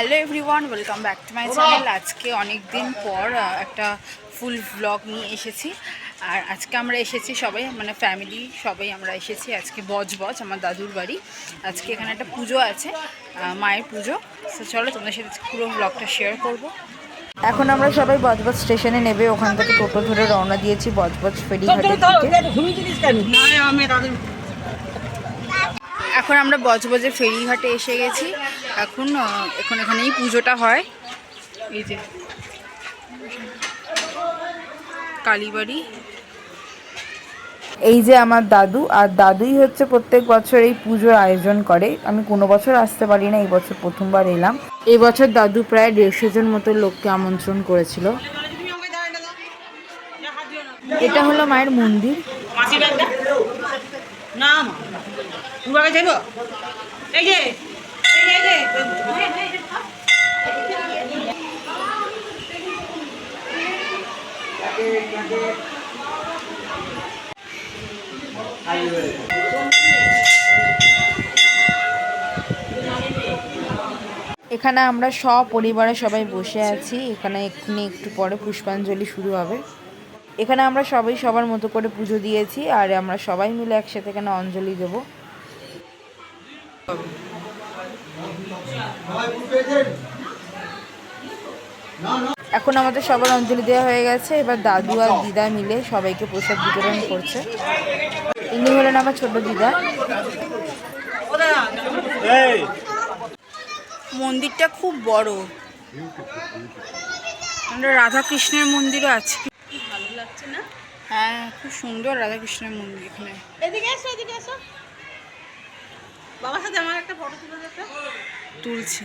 Hello everyone welcome back to my channel আজকে অনেক দিন পর একটা ফুল ব্লগ নিয়ে এসেছি। আর আজকে আমরা এসেছি সবাই মানে ফ্যামিলি সবাই আমরা এসেছি আজকে বজ বজ আমার দাদুর বাড়ি। আজকে এখানে একটা পুজো আছে মায়ের পুজো। তো চলো তোমাদের সাথে আজকে পুরো ব্লগটা শেয়ার করব। এখন আমরা সবাই বজবজ স্টেশনে নেবে। ওখান থেকে টোটো ধরে রওনা দিয়েছি বজবজ ফেরিঘাটের দিকে এখন আমরা বজবজে ফেরিঘাটে এসে গেছি। এখন এখন এখানেই পুজোটা হয়। এই যে কালীবাড়ি। এই যে আমার দাদু আর দাদুই হচ্ছে প্রত্যেক বছর এই পুজোর আয়োজন করে। আমি কোনো বছর আসতে পারি না এই বছর প্রথমবার এলাম। এই বছর দাদু প্রায় দেড়শো জন মতো লোককে আমন্ত্রণ করেছিল। এটা হলো মায়ের মন্দির। না যাইব এই যে। এখানে আমরা সপরিবারে সবাই বসে আছি। এখানে এক্ষুনি একটু পরে পুষ্পাঞ্জলি শুরু হবে। এখানে আমরা সবাই সবার মতো করে পুজো দিয়েছি, আর আমরা সবাই মিলে একসাথে এখানে অঞ্জলি দেবো। এখন আমাদের সবার অঞ্জলি দেওয়া হয়ে গেছে এবার দাদু আর দিদা মিলে সবাইকে প্রসাদ বিতরণ করছে। ইনি হলেন আমার ছোট দিদা। মন্দিরটা খুব বড়। আমরা রাধাকৃষ্ণের মন্দিরও আছে। ভালো লাগছে না? হ্যাঁ খুব সুন্দর রাধাকৃষ্ণের মন্দির এখানে। এদিকে এসো এদিকে এসো। বাবার সাথে আমার একটা ফটো তুলে দেখো তুলছি।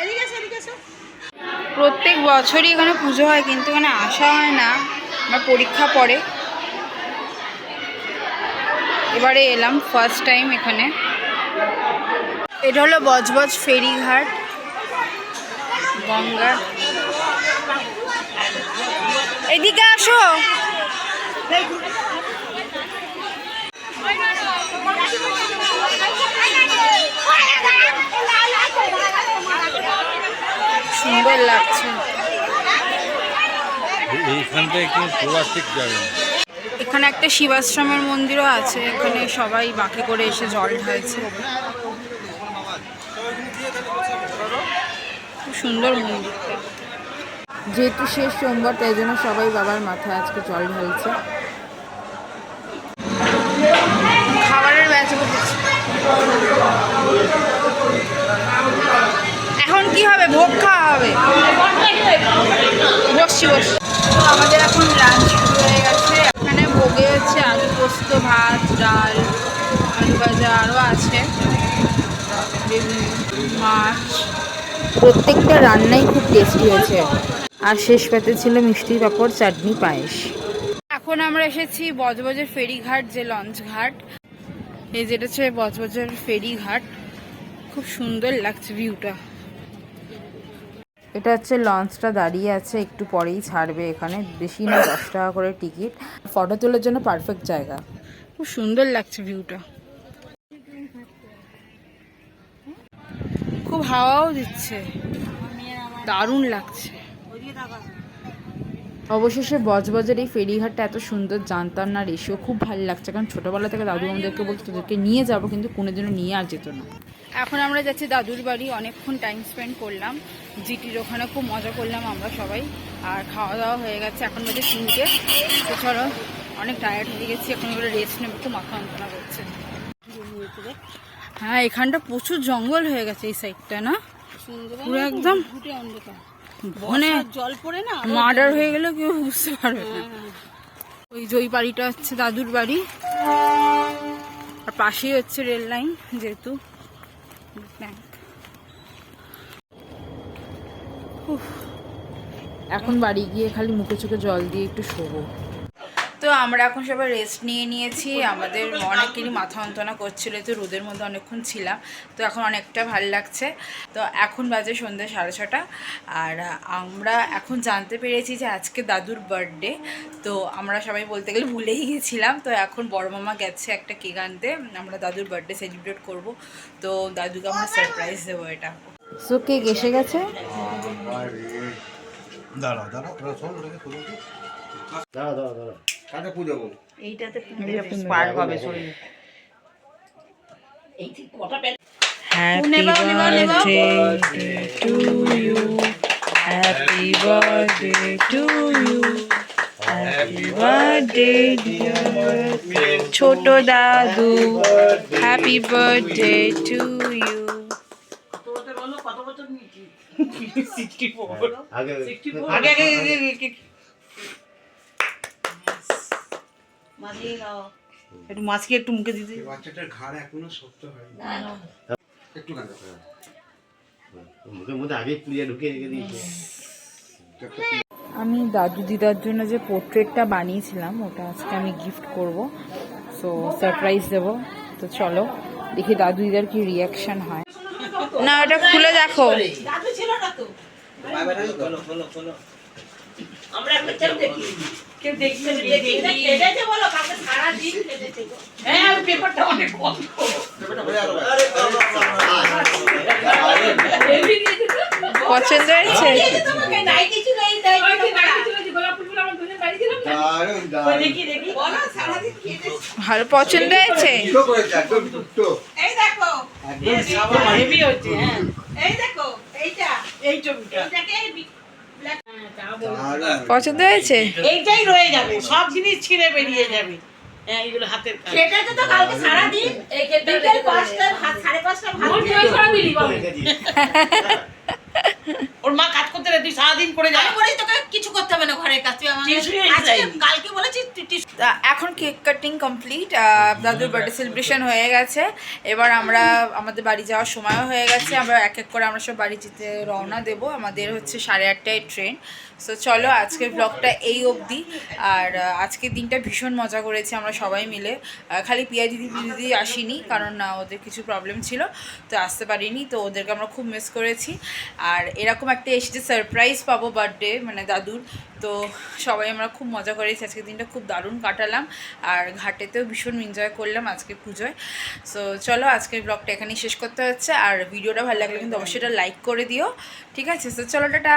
এদিকে এসো এদিকে এসো। প্রত্যেক বছরই এখানে পুজো হয় কিন্তু এখানে আসা হয় না আমার পরীক্ষা পড়ে। এবারে এলাম ফার্স্ট টাইম এখানে। এটা হলো বজবজ ফেরিঘাট গঙ্গা। এদিকে আসো। সুন্দর লাগছে। এখানে একটা শিবাশ্রমের মন্দিরও আছে এখানে সবাই বাঁকে করে এসে জল ঢালছে। খুব সুন্দর মন্দিরটা যেহেতু শেষ সোমবার তাই জন্য সবাই বাবার মাথায় আজকে জল ঢালছে। খাবারের ব্যাচ বসেছে। কি হবে? ভোগ খাওয়া হবে? বসছি বসছি। আমাদের এখন লাঞ্চ শুরু হয়ে গেছে। এখানে ভোগে হচ্ছে আলু পোস্ত, ভাত, ডাল, আলু ভাজা আরও আছে। মাছ। প্রত্যেকটা রান্নাই খুব টেস্টি হয়েছে। আর শেষ পাতে ছিল মিষ্টি পাঁপড়, চাটনি, পায়েস। এখন আমরা এসেছি বজবজের ফেরিঘাট, যে লঞ্চ ঘাট। এই যেটা হচ্ছে বজবজের ফেরিঘাট। খুব সুন্দর লাগছে ভিউটা। এটা হচ্ছে লঞ্চটা দাঁড়িয়ে আছে একটু পরেই ছাড়বে এখানে। বেশি না দশ টাকা করে টিকিট। ফটো তোলার জন্য পারফেক্ট জায়গা। খুব সুন্দর লাগছে ভিউটা খুব হাওয়াও দিচ্ছে। দারুণ লাগছে। অবশেষে বজবজের এই ফেরিঘাটটা এত সুন্দর জানতাম না রেশিও খুব ভালো লাগছে। কারণ ছোটোবেলা থেকে দাদু আমাদেরকে বলতো তোদেরকে নিয়ে যাব কিন্তু কোনো কোনোদিনও নিয়ে আর যেত না। এখন আমরা যাচ্ছি দাদুর বাড়ি অনেকক্ষণ টাইম স্পেন্ড করলাম। জিটির ওখানে খুব মজা করলাম আমরা সবাই। আর খাওয়া দাওয়া হয়ে গেছে এখন বাজে তিনটে। তো চলো অনেক টায়ার্ড হয়ে গেছি এখন এবারে রেস্ট নেব খুব মাথা যন্ত্রণা করছে। হ্যাঁ এখানটা প্রচুর জঙ্গল হয়ে গেছে এই সাইডটা না? পুরো একদম জল পড়ে না মার্ডার হয়ে গেলেও কেউ বুঝতে পারবে না। ওই যে ওই বাড়িটা হচ্ছে দাদুর বাড়ি। আর পাশেই হচ্ছে রেল লাইন যেহেতু। এখন বাড়ি গিয়ে খালি মুখে চোখে জল দিয়ে একটু শোবো। তো আমরা এখন সবাই রেস্ট নিয়ে নিয়েছি। আমাদের অনেকেরই মাথা যন্ত্রণা করছিল তো রোদের মধ্যে অনেকক্ষণ ছিলাম। তো এখন অনেকটা ভালো লাগছে। তো এখন বাজে সন্ধ্যে সাড়ে ছটা। আর আমরা এখন জানতে পেরেছি যে আজকে দাদুর বার্থডে তো আমরা সবাই বলতে গেলে ভুলেই গেছিলাম। তো এখন বড় মামা গেছে একটা কেক আনতে। আমরা দাদুর বার্থডে সেলিব্রেট করব। তো দাদুকে আমরা সারপ্রাইজ দেবো এটা। সো কেক এসে গেছে? দাঁড়াও দাঁড়াও দাঁড়াও দাঁড়াও দাঁড়াও দাঁড়াও কাকে পুজো বল এইটাতে স্পার্ক হবে শরীরে হ্যাপি নেবা, নেবা, নেবা। Birthday to you happy birthday to you happy birthday ছোট দাদু হ্যাপি বার্থডে টু ইউ কত বছর কত বছর নিয়েছি আগে আগে আগে আগে, আগে, আগে। মাঝিয়ে দাও একটু মাছকে একটু মুখে দিতে বাচ্চাটার ঘাড় এখনও শক্ত হয়নি। একটু কাঁদা মধ্যে আগে পুড়িয়ে ঢুকিয়ে রেখে দিয়েছে। আমি দাদু দিদার জন্য যে পোর্ট্রেটটা বানিয়েছিলাম ওটা আজকে আমি গিফট করব। সো সারপ্রাইজ দেব। তো চলো দেখি দাদু দিদার কি রিয়াকশন হয়। না ওটা খুলে দেখো। দাদু ছিল না তো। আমরা কেউ দেখি। কেউ দেখি কেটেছে বলো কাকে সারা দিন কেটেছে হ্যাঁ ওই পেপারটা অনেক কম পছন্দ হয়েছে তোমাকে নাইটি ছিল এই নাইটি দারুণ দারুণ। দেখি দেখি। বলো সারাদিন কেটেছে ভালো পছন্দ হয়েছে। এই দেখো। একদম হেভি হচ্ছে হ্যাঁ। এই দেখো এইটা। এই ছবিটা black- হ্যাঁ, তা বলো। দারুণ পছন্দ হয়েছে? এইটাই রয়ে যাবে সব জিনিস ছিঁড়ে বেরিয়ে যাবে। হ্যাঁ ওর মা কাজ করতে তুই সারাদিন যা। তোকে কিছু করতে হবে না ঘরের কাজ। কালকে বলেছি তুই টিউশন তা এখন কেক কাটিং কমপ্লিট দাদুর বার্থডে সেলিব্রেশন হয়ে গেছে। এবার আমরা আমাদের বাড়ি যাওয়ার সময়ও হয়ে গেছে। আমরা এক এক করে আমরা সব বাড়ি যেতে রওনা দেবো। আমাদের হচ্ছে সাড়ে আটটায় ট্রেন সো চলো আজকের ব্লগটা এই অবধি। আর আজকের দিনটা ভীষণ মজা করেছি আমরা সবাই মিলে। খালি পিয়া দিদি দিদি আসিনি কারণ না ওদের কিছু প্রবলেম ছিল, তো আসতে পারিনি, তো ওদেরকে আমরা খুব মিস করেছি। আর এরকম একটা এসেছে সারপ্রাইজ পাবো বার্থডে মানে দাদুর, তো সবাই আমরা খুব মজা করেছি। আজকের দিনটা খুব দারুণ কাটালাম, আর ঘাটেতেও ভীষণ এনজয় করলাম আজকে পুজোয়। সো চলো আজকের ব্লগটা এখানেই শেষ করতে হচ্ছে। আর ভিডিওটা ভালো লাগলে কিন্তু অবশ্যই এটা লাইক করে দিও। ঠিক আছে? সো চলো, টাটা!